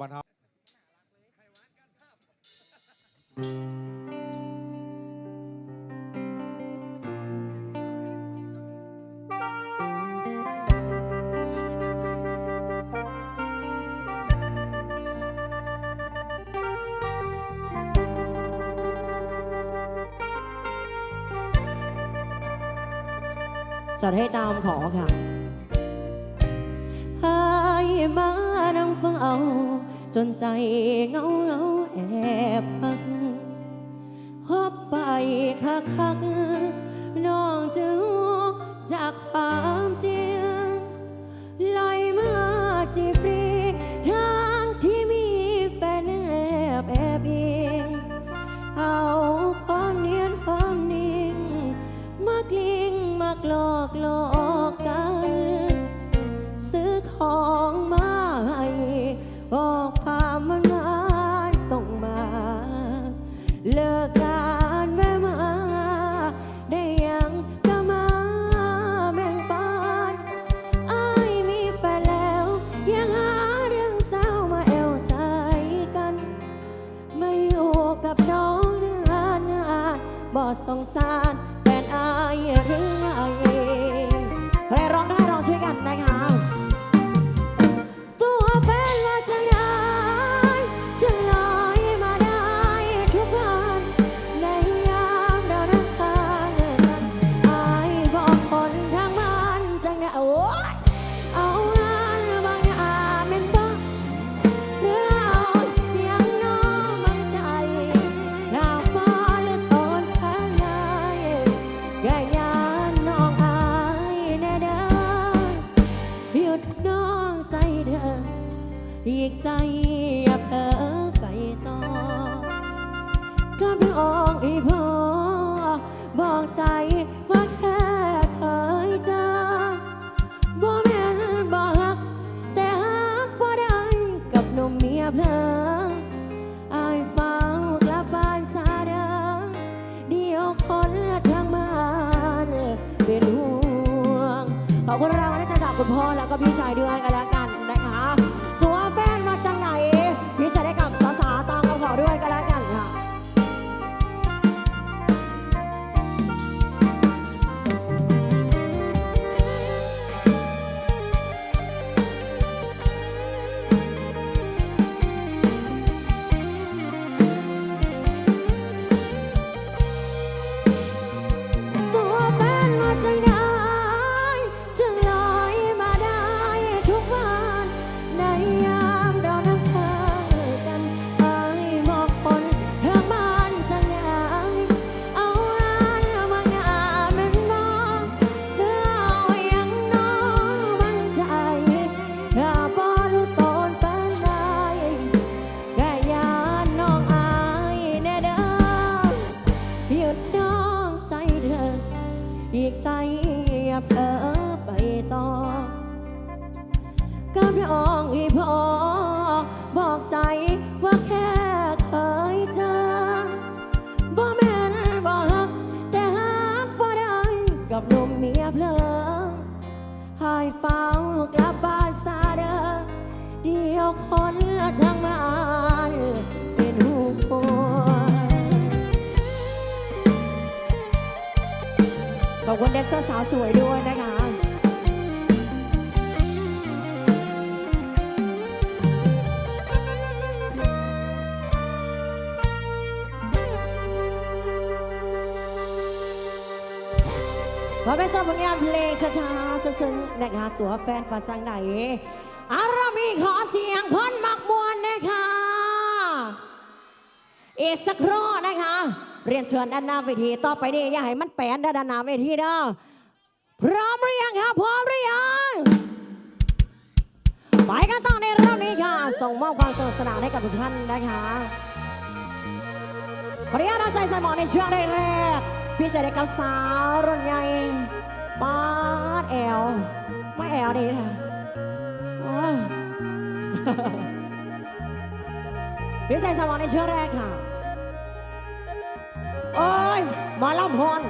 บ้านเฮาจัดให้ตามขอค่ะให้มานั่งเฝ้า จนใจเงาเงาแอบพักฮอบไปคักคักน้องจะจาก คุณรางวัลจากคุณพ่อแล้วก็พี่ชายด้วยกันแล้ว เมียเพลอหายเฝ้ากลับบ้านซาเดิมเดียวคนละทางมาเป็นหูปวขอบคุณแดนเซอร์สาวสวยด้วยนะคะ มาเป็นสาวผลงานเพลงช้าๆซึ้งๆนะคะตัวแฟนประจังไหน อารามีขอเสียงคนมักมวนนะคะอีกสักครู่นะคะ เรียนเชิญด้านหน้าเวทีต่อไปนี่อย่าให้มันแปนด้านหน้าเวทีเด้อพร้อมหรือยังคะพร้อมหรือยังไปกันต่อในรอบนี้ค่ะ ส่งมอบความสนุกสนานให้กับทุกท่านนะคะขออนุญาตเอาใจใส่หมอในช่วงแรกพี่เสด็จกับสาวรุ่นใหญ่ ป้าดแอลไม่แอลดีค่ะโอ้ยพี่ใส่สมองในเชื้อแรกค่ะ โอ้ยมาล่ำฮอน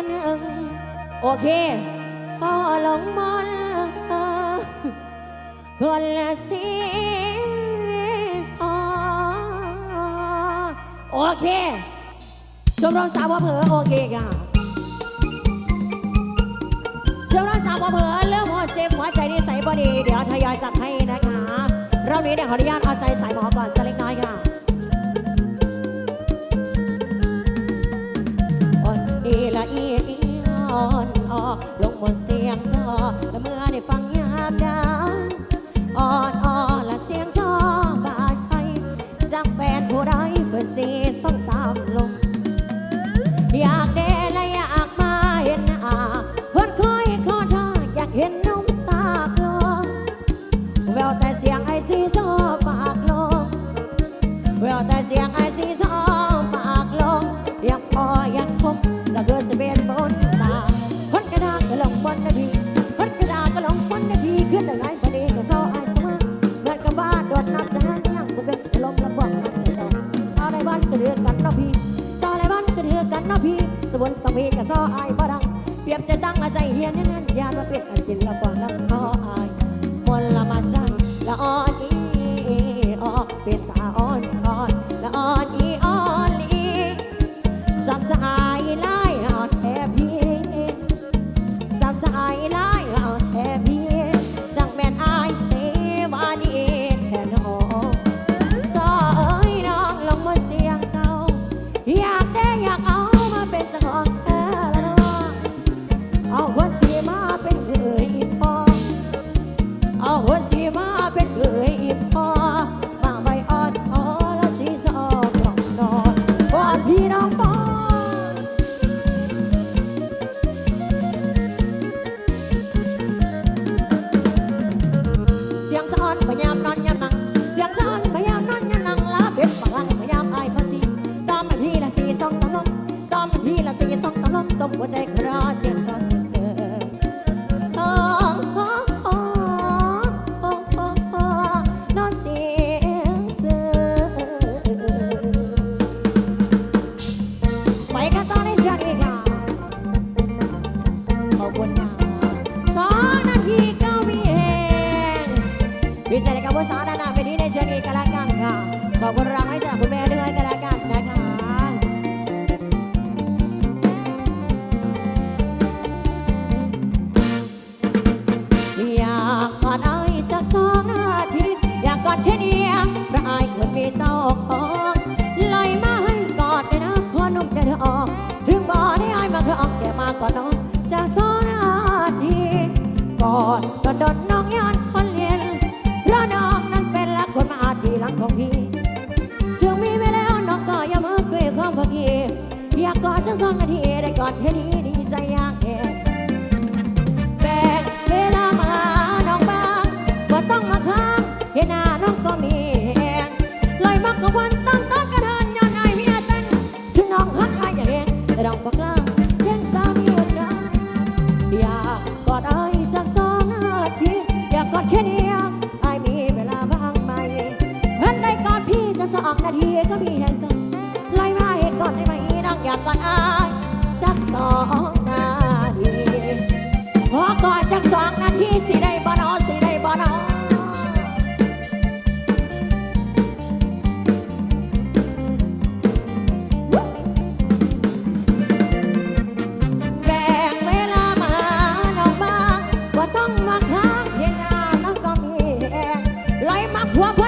คนหนึ่งโอเคพอหลงมนคนละสีสอโอเคชมรมสาวเผลอโอเคกันชมรมสาวเผลอเรื่องหัวเซฟหัวใจนิสัยบอดี เดี๋ยวทยอยจัดให้นะคะ เรื่องนี้เดี๋ยวขออนุญาตเอาใจใส่หมอก่อนสักเล็กน้อยค่ะ ละเอออ่อนออกลงบนเสียงซอและเมื่อได้ฟังยามยา ซออายบ่ดัง เปรียบจะดังละใจเฮียนแน่นๆยาว่าเป็นอันกินละบ่ ลอยมาให้กอดได้นะพอนุ่มได้เธอออก ถึงบ่ได้อ้ายมาเธอออกแกมาก่อนน้องจะสอนอาทีกอดกอดดน้องย้อนคนเรียนเพราะน้องนั้นเป็นละคนมาอาดีหลังของพี่ถึงมีไปแล้วน้องก็อย่ามาเกลียความพักเยอยากกอดจะสองอาทีได้กอดแค่นี้ องนาทีก็มีอย่างสองไล่ยมาเห็นก่อนได้ไหมน้องอยากก่อนอายจักสองนาทีขอก่อนจักสองนาทีสิได้บ่นอสิได้บ่นอว่าพ่我。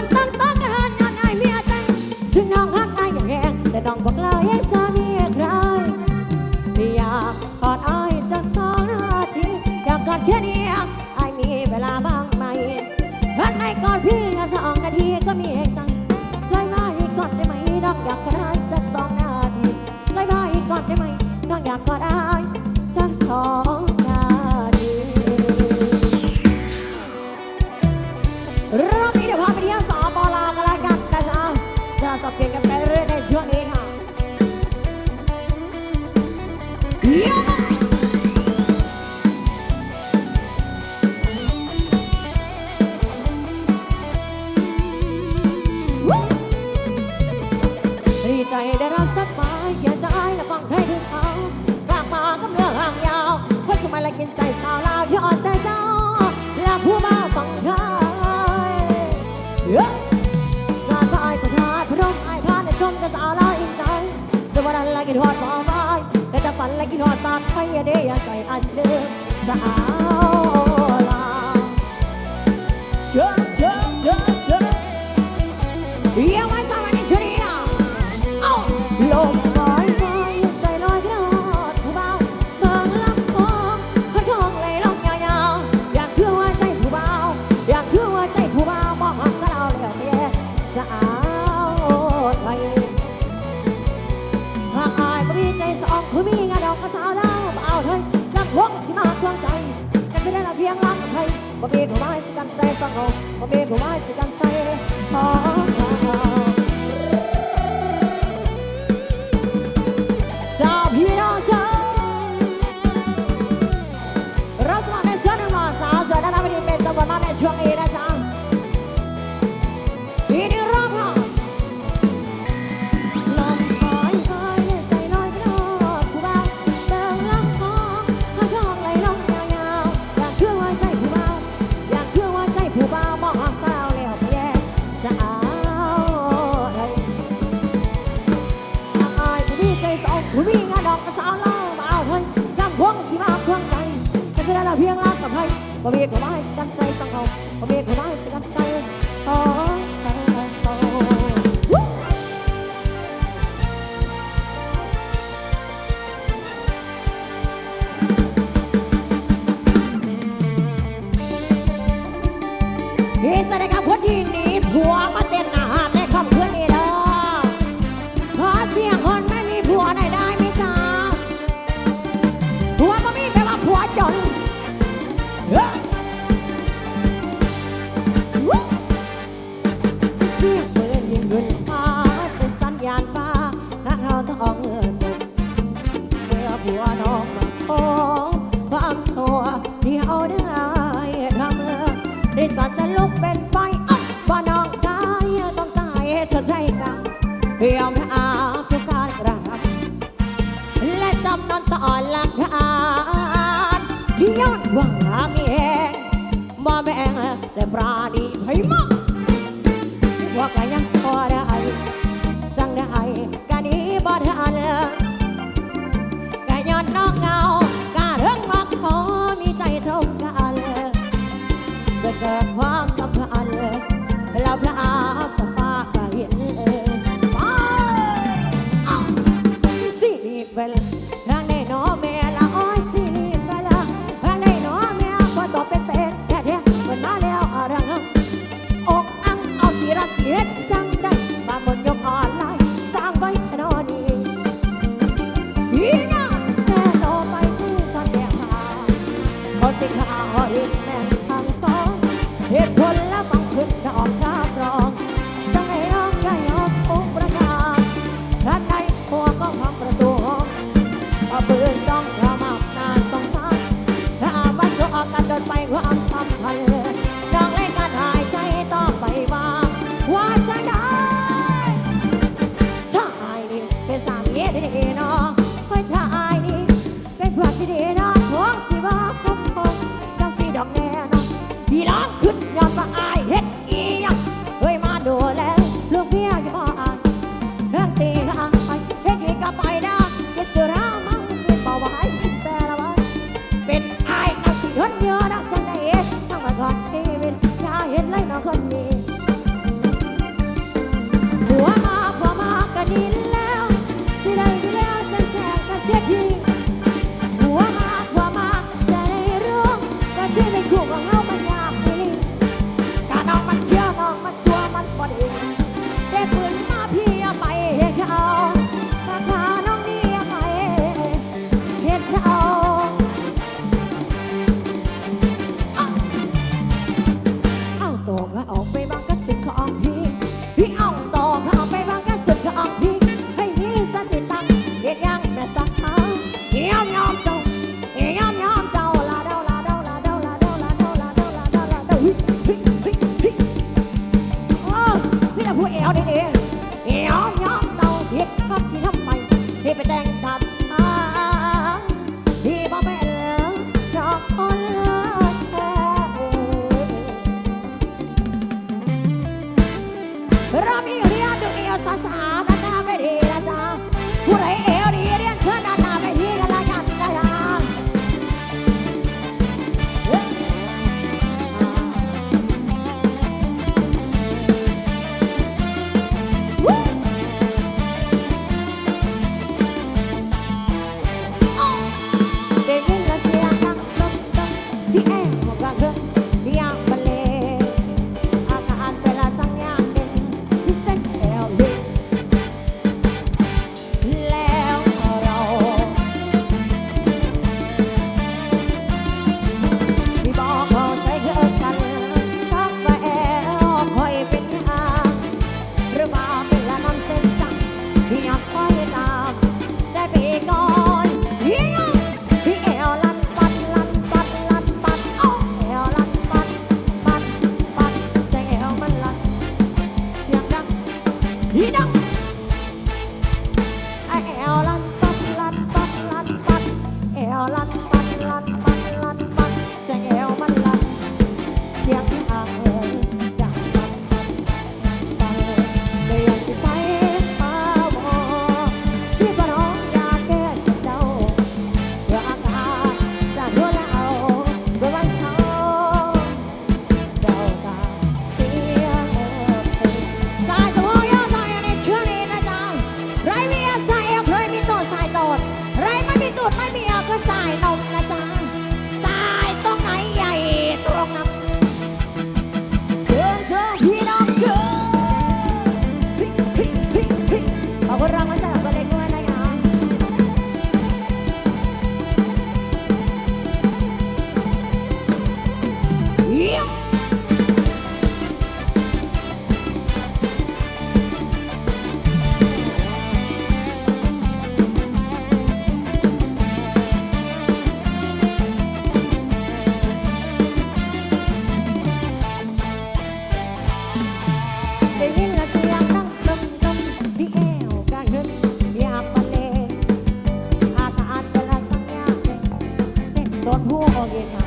Yeah. บ่มีความหมายสิกับใจสังคมบ่มีความหมายสิกับใจ Rami riadu ia sasa. ahorra เกทา